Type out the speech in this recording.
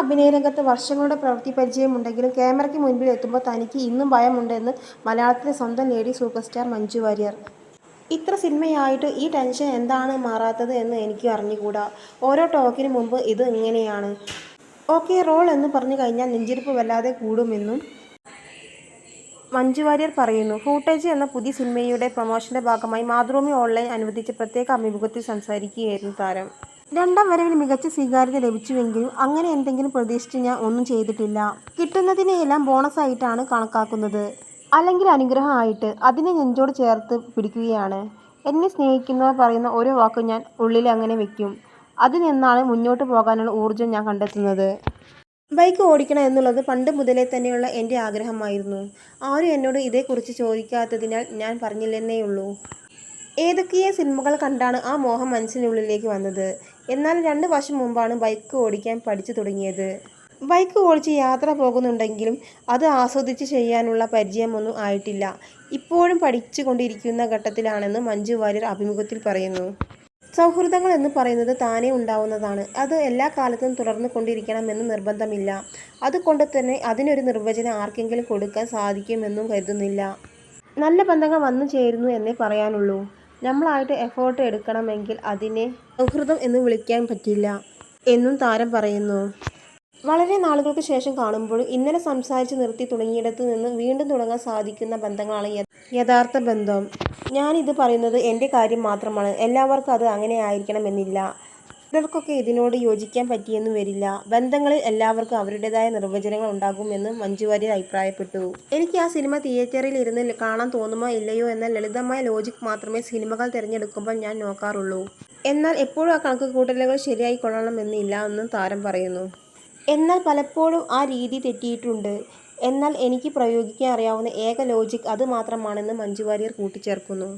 അഭിനയരംഗത്ത് വർഷങ്ങളുടെ പ്രവൃത്തി പരിചയമുണ്ടെങ്കിലും ക്യാമറയ്ക്ക് മുൻപിൽ എത്തുമ്പോൾ തനിക്ക് ഇന്നും ഭയമുണ്ടെന്ന് മലയാളത്തിലെ സ്വന്തം lady super star Manju Warrier. ഇത്ര സിനിമയായിട്ട് ഈ ടെൻഷൻ എന്താണ് മാറാത്തത് എന്ന് എനിക്ക് അറിഞ്ഞുകൂടാ. ഓരോ ടോക്കിന് മുമ്പ് ഇത് ഇങ്ങനെയാണ്. ഓക്കെ റോൾ എന്ന് പറഞ്ഞു കഴിഞ്ഞാൽ നെഞ്ചിരിപ്പ് വല്ലാതെ കൂടുമെന്നും മഞ്ജു വാര്യർ പറയുന്നു. ഫൂട്ടേജ് എന്ന പുതിയ സിനിമയുടെ പ്രൊമോഷന്റെ ഭാഗമായി മാതൃഭൂമി ഓൺലൈൻ അനുവദിച്ച പ്രത്യേക അഭിമുഖത്തിൽ സംസാരിക്കുകയായിരുന്നു താരം. രണ്ടാം വരവിൽ മികച്ച സ്വീകാര്യത ലഭിച്ചുവെങ്കിലും അങ്ങനെ എന്തെങ്കിലും പ്രതീക്ഷിച്ച് ഞാൻ ഒന്നും ചെയ്തിട്ടില്ല. കിട്ടുന്നതിനെയെല്ലാം ബോണസായിട്ടാണ് കണക്കാക്കുന്നത്. അല്ലെങ്കിൽ അനുഗ്രഹമായിട്ട് അതിനെ നെഞ്ചോട് ചേർത്ത് പിടിക്കുകയാണ്. എന്നെ സ്നേഹിക്കുന്നവർ പറയുന്ന ഓരോ വാക്കും ഞാൻ ഉള്ളിൽ അങ്ങനെ വെക്കും. അതിൽ നിന്നാണ് മുന്നോട്ട് പോകാനുള്ള ഊർജം ഞാൻ കണ്ടെത്തുന്നത്. ബൈക്ക് ഓടിക്കണം എന്നുള്ളത് പണ്ട് മുതലേ തന്നെയുള്ള എന്റെ ആഗ്രഹമായിരുന്നു. ആരും എന്നോട് ഇതേക്കുറിച്ച് ചോദിക്കാത്തതിനാൽ ഞാൻ പറഞ്ഞില്ലെന്നേയുള്ളൂ. ഏതൊക്കെയോ സിനിമകൾ കണ്ടാണ് ആ മോഹം മനസ്സിനുള്ളിലേക്ക് വന്നത്. എന്നാൽ രണ്ട് വർഷം മുമ്പാണ് ബൈക്ക് ഓടിക്കാൻ പഠിച്ചു തുടങ്ങിയത്. ബൈക്ക് ഓടിച്ച് യാത്ര പോകുന്നുണ്ടെങ്കിലും അത് ആസ്വദിച്ച് ചെയ്യാനുള്ള പരിചയമൊന്നും ആയിട്ടില്ല. ഇപ്പോഴും പഠിച്ചുകൊണ്ടിരിക്കുന്ന ഘട്ടത്തിലാണെന്ന് മഞ്ജു വാര്യർ അഭിമുഖത്തിൽ പറയുന്നു. സൗഹൃദങ്ങൾ എന്ന് പറയുന്നത് താനേ ഉണ്ടാവുന്നതാണ്. അത് എല്ലാ കാലത്തും തുടർന്നു കൊണ്ടിരിക്കണമെന്ന് നിർബന്ധമില്ല. അതുകൊണ്ട് തന്നെ അതിനൊരു നിർവചനം ആർക്കെങ്കിലും കൊടുക്കാൻ സാധിക്കുമെന്നും കരുതുന്നില്ല. നല്ല ബന്ധങ്ങൾ വന്നു ചേരുന്നു എന്നേ പറയാനുള്ളൂ. നമ്മളായിട്ട് എഫേർട്ട് എടുക്കണമെങ്കിൽ അതിനെ സൗഹൃദം എന്ന് വിളിക്കാൻ പറ്റില്ല എന്നും താരം പറയുന്നു. വളരെ നാളുകൾക്ക് ശേഷം കാണുമ്പോഴും ഇന്നലെ സംസാരിച്ച് നിർത്തി തുടങ്ങിയിടത്ത് നിന്ന് വീണ്ടും തുടങ്ങാൻ സാധിക്കുന്ന ബന്ധങ്ങളാണ് യഥാർത്ഥ ബന്ധം. ഞാനിത് പറയുന്നത് എന്റെ കാര്യം മാത്രമാണ്. എല്ലാവർക്കും അത് അങ്ങനെ എന്നില്ല. ചിലർക്കൊക്കെ ഇതിനോട് യോജിക്കാൻ പറ്റിയെന്നും വരില്ല. ബന്ധങ്ങളിൽ എല്ലാവർക്കും അവരുടേതായ നിർവചനങ്ങൾ ഉണ്ടാകുമെന്നും മഞ്ജു വാര്യർ അഭിപ്രായപ്പെട്ടു. എനിക്ക് ആ സിനിമ തിയേറ്ററിൽ ഇരുന്ന് കാണാൻ തോന്നുമോ ഇല്ലയോ എന്ന ലളിതമായ ലോജിക് മാത്രമേ സിനിമകൾ തിരഞ്ഞെടുക്കുമ്പോൾ ഞാൻ നോക്കാറുള്ളൂ. എന്നാൽ എപ്പോഴും ആ കണക്ക് കൂട്ടലുകൾ ശരിയായി കൊള്ളണമെന്നില്ല എന്നും താരം പറയുന്നു. എന്നാൽ പലപ്പോഴും ആ രീതി തെറ്റിയിട്ടുണ്ട്. എന്നാൽ എനിക്ക് പ്രയോഗിക്കാൻ അറിയാവുന്ന ഏക ലോജിക് അത് മാത്രമാണെന്ന് മഞ്ജു വാര്യർ കൂട്ടിച്ചേർക്കുന്നു.